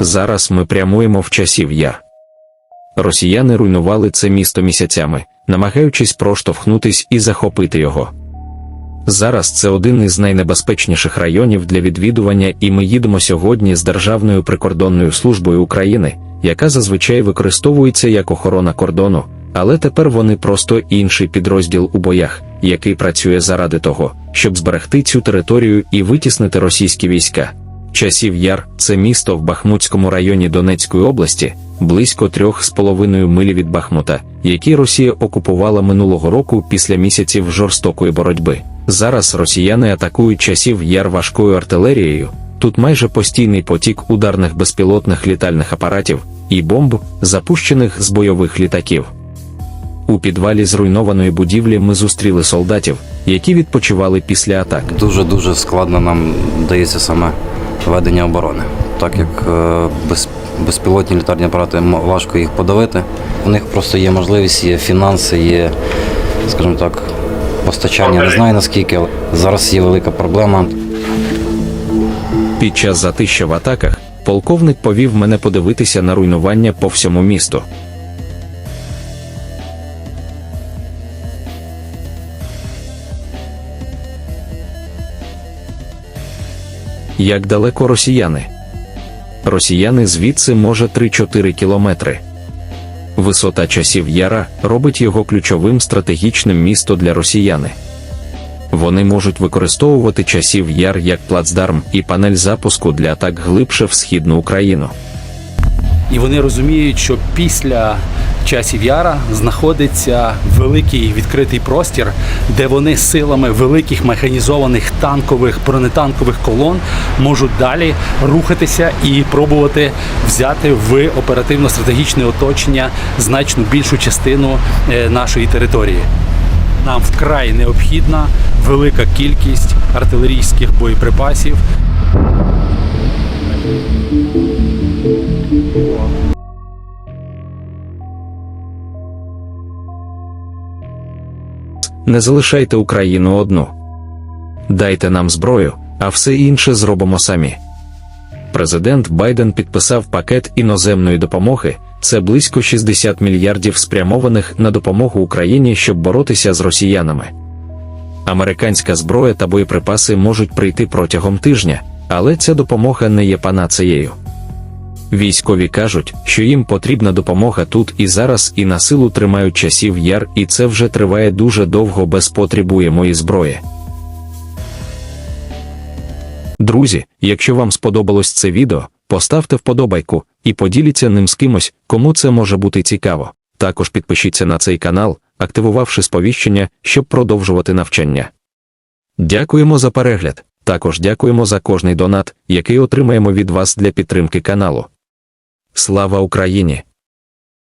Зараз ми прямуємо в часів яр. Росіяни руйнували це місто місяцями, намагаючись проштовхнутись і захопити його. Зараз це один із найнебезпечніших районів для відвідування, і ми їдемо сьогодні з Державною прикордонною службою України, яка зазвичай використовується як охорона кордону, але тепер вони просто інший підрозділ у боях, який працює заради того, щоб зберегти цю територію і витіснити російські війська. Часів Яр це місто в Бахмутському районі Донецької області, близько трьох з половиною милі від Бахмута, який Росія окупувала минулого року після місяців жорстокої боротьби. Зараз росіяни атакують часів яр важкою артилерією. Тут майже постійний потік ударних безпілотних літальних апаратів і бомб, запущених з бойових літаків. У підвалі зруйнованої будівлі ми зустріли солдатів, які відпочивали після атак. Дуже дуже складно нам дається саме ведення оборони, так як е, без, безпілотні літарні апарати важко їх подавити. У них просто є можливість, є фінанси, є, скажімо так, постачання. Не знаю наскільки, але зараз є велика проблема. Під час затища в атаках полковник повів мене подивитися на руйнування по всьому місту. Як далеко росіяни? Росіяни звідси може 3-4 кілометри. Висота часів Яра робить його ключовим стратегічним місто для росіяни. Вони можуть використовувати часів яр як плацдарм і панель запуску для атак глибше в східну Україну. І вони розуміють, що після часів яра знаходиться великий відкритий простір, де вони силами великих механізованих танкових бронетанкових колон можуть далі рухатися і пробувати взяти в оперативно-стратегічне оточення значно більшу частину е, нашої території. Нам вкрай необхідна велика кількість артилерійських боєприпасів Не залишайте Україну одну. Дайте нам зброю, а все інше зробимо самі. Президент Байден підписав пакет іноземної допомоги. Це близько 60 мільярдів спрямованих на допомогу Україні, щоб боротися з росіянами. Американська зброя та боєприпаси можуть прийти протягом тижня, але ця допомога не є панацеєю. Військові кажуть, що їм потрібна допомога тут і зараз, і на силу тримають часів яр, і це вже триває дуже довго без потребуємої зброї. Друзі, якщо вам сподобалось це відео, поставте вподобайку і поділіться ним з кимось, кому це може бути цікаво. Також підпишіться на цей канал, активувавши сповіщення, щоб продовжувати навчання. Дякуємо за перегляд. Також дякуємо за кожний донат, який отримаємо від вас для підтримки каналу. Слава Україні!